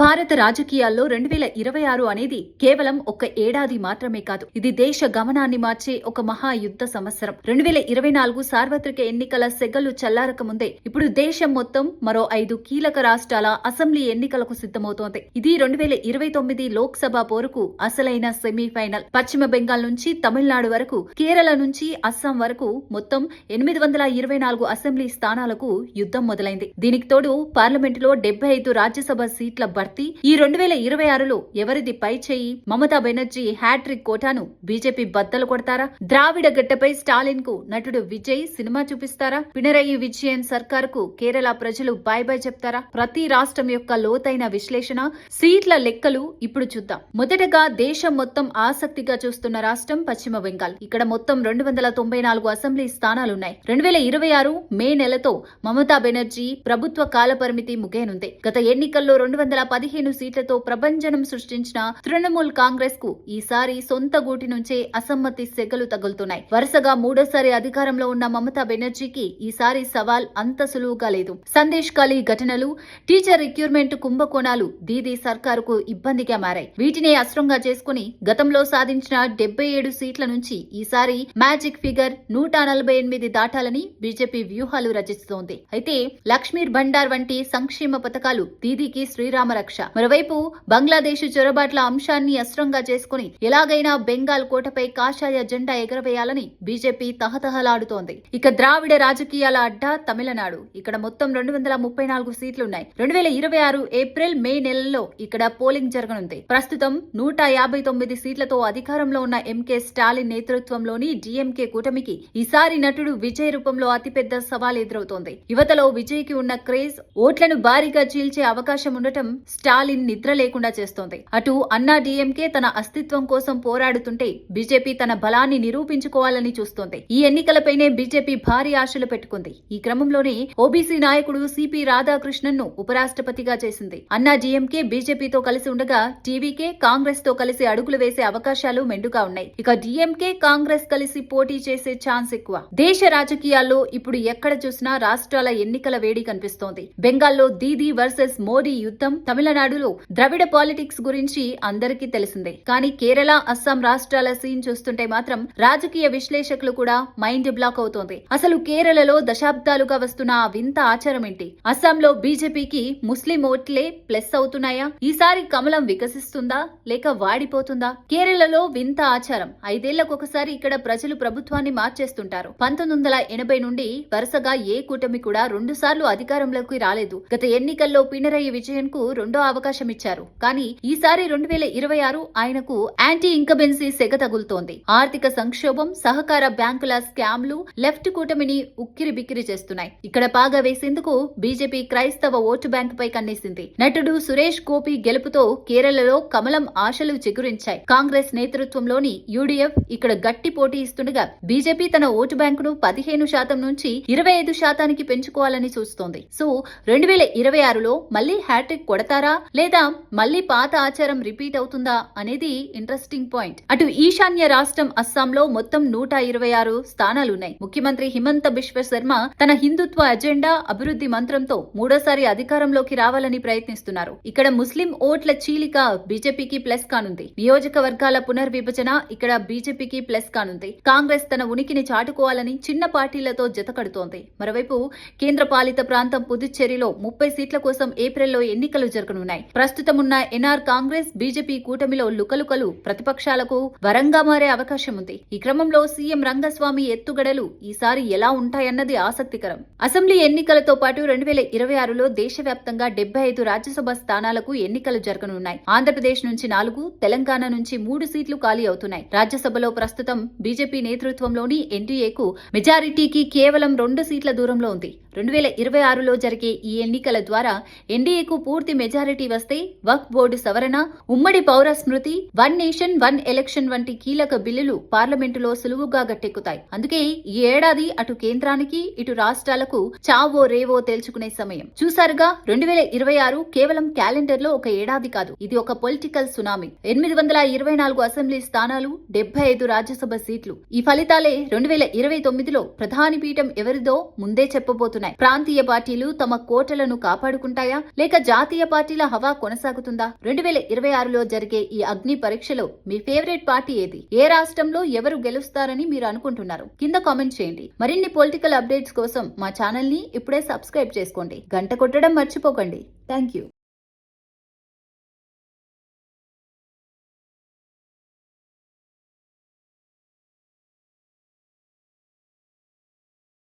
భారత రాజకీయాల్లో రెండు వేల ఇరవై ఆరు అనేది కేవలం ఒక ఏడాది మాత్రమే కాదు. ఇది దేశ గమనాన్ని మార్చే ఒక మహాయుద్ధ సంవత్సరం. రెండు వేల ఇరవై నాలుగు సార్వత్రిక ఎన్నికల సెగలు చల్లారక ముందే ఇప్పుడు దేశం మొత్తం మరో ఐదు కీలక రాష్ట్రాల అసెంబ్లీ ఎన్నికలకు సిద్ధమవుతోంది. ఇది రెండు వేల ఇరవై తొమ్మిది లోక్సభ పోరుకు అసలైన సెమీఫైనల్. పశ్చిమ బెంగాల్ నుంచి తమిళనాడు వరకు కేరళ నుంచి అస్సాం వరకు మొత్తం ఎనిమిది వందల ఇరవై నాలుగు అసెంబ్లీ స్థానాలకు యుద్ధం మొదలైంది. దీనికి తోడు పార్లమెంటులో డెబ్బై ఐదు రాజ్యసభ సీట్ల భర్తీ ఈ రెండు వేల ఇరవై ఆరులో ఎవరిది పై చేయి? మమతా బెనర్జీ హ్యాట్రిక్ కోటాను బీజేపీ బద్దలు కొడతారా? ద్రావిడ గడ్డపై స్టాలిన్కు నటుడు విజయ్ సినిమా చూపిస్తారా? పినరయి విజయన్ సర్కార్కు కేరళ ప్రజలు బాయ్ బాయ్ చెప్తారా? ప్రతి రాష్ట్రం యొక్క లోతైన విశ్లేషణ సీట్ల లెక్కలు ఇప్పుడు చూద్దాం. మొదటగా దేశం మొత్తం ఆసక్తిగా చూస్తున్న రాష్ట్రం పశ్చిమ బెంగాల్. ఇక్కడ మొత్తం రెండు వందల తొంభై నాలుగు అసెంబ్లీ స్థానాలున్నాయి. రెండు వేల ఇరవై ఆరు మే నెలతో మమతా బెనర్జీ ప్రభుత్వ కాల పరిమితి ముగియనుంది. గత ఎన్నికల్లో రెండు వందల పదిహేను సీట్లతో ప్రభంజనం సృష్టించిన తృణమూల్ కాంగ్రెస్కు ఈసారి సొంత గూటి నుంచే అసమ్మతి సెగలు తగులుతున్నాయి. వరుసగా మూడోసారి అధికారంలో ఉన్న మమతా బెనర్జీకి ఈసారి సవాల్ అంత సులువుగా లేదు. సందేశ్ ఖాళీ ఘటనలు టీచర్ రిక్రూట్మెంట్ కుంభకోణాలు దీదీ సర్కారుకు ఇబ్బందిగా మారాయి. వీటిని అస్త్రంగా చేసుకుని గతంలో సాధించిన డెబ్బై ఏడు సీట్ల నుంచి ఈసారి మ్యాజిక్ ఫిగర్ నూట నలభై ఎనిమిది దాటాలని బీజేపీ వ్యూహాలు రచిస్తోంది. అయితే లక్ష్మీర్ భండార్ వంటి సంక్షేమ పథకాలు దీదీకి శ్రీరామ రక్ష. మరోవైపు బంగ్లాదేశ్ చొరబాట్ల అంశాన్ని అస్త్రంగా చేసుకుని ఎలాగైనా బెంగాల్ కోటపై కాషాయ జెండా ఎగరవేయాలని బీజేపీ తహతహలాడుతోంది. ఇక ద్రావిడ రాజకీయాల అడ్డా తమిళనాడు. ఇక్కడ మొత్తం రెండు వందల ముప్పై నాలుగు సీట్లున్నాయి. రెండు వేల ఇరవై ఆరు ఏప్రిల్ మే నెలల్లో ఇక్కడ పోలింగ్ జరగనుంది. ప్రస్తుతం నూట యాభై తొమ్మిది సీట్లతో అధికారంలో ఉన్న ఎంకే స్టాలిన్ నేతృత్వంలోని డిఎంకే కూటమికి ఈసారి నటుడు విజయ్ రూపంలో అతిపెద్ద సవాల్ ఎదురవుతోంది. యువతలో విజయ్కి ఉన్న క్రేజ్ ఓట్లను భారీగా చీల్చే అవకాశం ఉండటం స్టాలిన్ నిద్ర లేకుండా చేస్తోంది. అటు అన్నా డిఎంకే తన అస్తిత్వం కోసం పోరాడుతుంటే బీజేపీ తన బలాన్ని నిరూపించుకోవాలని చూస్తోంది. ఈ ఎన్నికలపైనే బీజేపీ భారీ ఆశలు పెట్టుకుంది. ఈ క్రమంలోనే ఓబీసీ నాయకుడు సిపి రాధాకృష్ణన్ను ఉపరాష్ట్రపతిగా చేసింది. అన్నా డిఎంకే బీజేపీతో కలిసి ఉండగా టీవీకే కాంగ్రెస్తో కలిసి అడుగులు వేసే అవకాశాలు మెండుగా ఉన్నాయి. ఇక డిఎంకే కాంగ్రెస్ కలిసి పోటీ చేసే ఛాన్స్ ఎక్కువ. దేశ రాజకీయాల్లో ఇప్పుడు ఎక్కడ చూసినా రాష్ట్రాల ఎన్నికల వేడి కనిపిస్తోంది. బెంగాల్లో దీదీ వర్సెస్ మోడీ యుద్ధం తమిళనాడులో ద్రవిడ పాలిటిక్స్ గురించి అందరికీ తెలిసిందే. కానీ కేరళ అస్సాం రాష్ట్రాల సీన్ చూస్తుంటే మాత్రం రాజకీయ విశ్లేషకులు కూడా మైండ్ బ్లాక్ అవుతోంది. అసలు కేరళలో దశాబ్దాలుగా వస్తున్న ఆ వింత ఆచారం ఏంటి? అస్సాంలో బీజేపీకి ముస్లిం ఓట్లే ప్లస్ అవుతున్నాయా? ఈసారి కమలం వికసిస్తుందా? లేక వాడిపోతుందా? కేరళలో వింత ఆచారం. ఐదేళ్ళకు ఒకసారి ఇక్కడ ప్రజలు ప్రభుత్వాన్ని మార్చేస్తుంటారు. పంతొమ్మిది వందల ఎనభై నుండి వరుసగా ఏ కూటమి కూడా రెండు సార్లు అధికారంలోకి రాలేదు. గత ఎన్నికల్లో పినరయి విజయన్కు రెండు అవకాశం ఇచ్చారు. కానీ ఈసారి రెండు వేల ఇరవై ఆరు ఆయనకు యాంటీ ఇంకబెన్సీ సెగ తగులుతోంది. ఆర్థిక సంక్షోభం సహకార బ్యాంకుల స్కామ్లు లెఫ్ట్ కూటమిని ఉక్కిరి బిక్కిరి చేస్తున్నాయి. ఇక్కడ పాగా వేసేందుకు బీజేపీ క్రైస్తవ ఓటు బ్యాంక్ పై కన్నేసింది. నటుడు సురేష్ గోపి గెలుపుతో కేరళలో కమలం ఆశలు చిగురించాయి. కాంగ్రెస్ నేతృత్వంలోని యూడీఎఫ్ ఇక్కడ గట్టి పోటీ ఇస్తుండగా బీజేపీ తన ఓటు బ్యాంకును పదిహేను శాతం నుంచి ఇరవై ఐదు శాతానికి పెంచుకోవాలని చూస్తోంది. సో రెండు వేల ఇరవై ఆరులో మళ్ళీ హ్యాట్రిక్ కొడతారు లేదా మళ్ళీ పాత ఆచారం రిపీట్ అవుతుందా? అనేది ఇంట్రెస్టింగ్ పాయింట్ అటు ఈశాన్య రాష్ట్రం అస్సాంలో మొత్తం నూట ఇరవై ఆరు స్థానాలున్నాయి. ముఖ్యమంత్రి హిమంత బిశ్వ శర్మ తన హిందుత్వ అజెండా అభివృద్ధి మంత్రంతో మూడోసారి అధికారంలోకి రావాలని ప్రయత్నిస్తున్నారు. ఇక్కడ ముస్లిం ఓట్ల చీలిక బీజేపీకి ప్లస్ కానుంది. నియోజకవర్గాల పునర్విభజన ఇక్కడ బీజేపీకి ప్లస్ కానుంది. కాంగ్రెస్ తన ఉనికిని చాటుకోవాలని చిన్న పార్టీలతో జతకడుతోంది మరోవైపు కేంద్ర పాలిత ప్రాంతం పుదుచ్చేరిలో ముప్పై సీట్ల కోసం ఏప్రిల్లో ఎన్నికలు జరగనున్నాయి ప్రస్తుతం ఉన్న ఎన్ఆర్ కాంగ్రెస్ బీజేపీ కూటమిలో లుకలుకలు ప్రతిపక్షాలకు వరంగా మారే అవకాశం ఉంది ఈ క్రమంలో సీఎం రంగస్వామి ఎత్తుగడలు ఈసారి ఎలా ఉంటాయన్నది ఆసక్తికరం. అసెంబ్లీ ఎన్నికలతో పాటు రెండు వేల ఇరవై ఆరులో దేశవ్యాప్తంగా డెబ్బై ఐదు రాజ్యసభ స్థానాలకు ఎన్నికలు జరగనున్నాయి. ఆంధ్రప్రదేశ్ నుంచి నాలుగు తెలంగాణ నుంచి మూడు సీట్లు ఖాళీ అవుతున్నాయి. రాజ్యసభలో ప్రస్తుతం బీజేపీ నేతృత్వంలోని ఎన్డీఏకు మెజారిటీకి కేవలం రెండు సీట్ల దూరంలో ఉంది. రెండు వేల ఇరవై ఆరులో జరిగే ఈ ఎన్నికల ద్వారా ఎన్డీఏకు పూర్తి మెజారిటీ వస్తే వక్ బోర్డు సవరణ ఉమ్మడి పౌర స్మృతి వన్ నేషన్ వన్ ఎలక్షన్ వంటి కీలక బిల్లులు పార్లమెంటులో సులువుగా గట్టెక్కుతాయి. అందుకే ఈ ఏడాది అటు కేంద్రానికి ఇటు రాష్ట్రాలకు చావో రేవో తేల్చుకునే సమయం. చూసారుగా రెండు వేల ఇరవై ఆరు కేవలం క్యాలెండర్లో ఒక ఏడాది కాదు ఇది ఒక పొలిటికల్ సునామీ. ఎనిమిది వందల ఇరవై నాలుగు అసెంబ్లీ స్థానాలు డెబ్బై ఐదు రాజ్యసభ సీట్లు. ఈ ఫలితాలే రెండు వేల ఇరవై తొమ్మిదిలో ప్రధాని పీఠం ఎవరిదో ముందే చెప్పబోతున్నాయి. ప్రాంతీయ పార్టీలు తమ కోటలను కాపాడుకుంటాయా లేక జాతీయ పార్టీ పార్టీల హవా కొనసాగుతుందా? రెండు వేల ఇరవై ఆరులో జరిగే ఈ అగ్ని పరీక్షలో మీ ఫేవరెట్ పార్టీ ఏది? ఏ రాష్ట్రంలో ఎవరు గెలుస్తారని మీరు అనుకుంటున్నారు? కింద కామెంట్ చేయండి. మరిన్ని పొలిటికల్ అప్డేట్స్ కోసం మా ఛానల్ని ఇప్పుడే సబ్స్క్రైబ్ చేసుకోండి. గంట కొట్టడం మర్చిపోకండి. Thank you.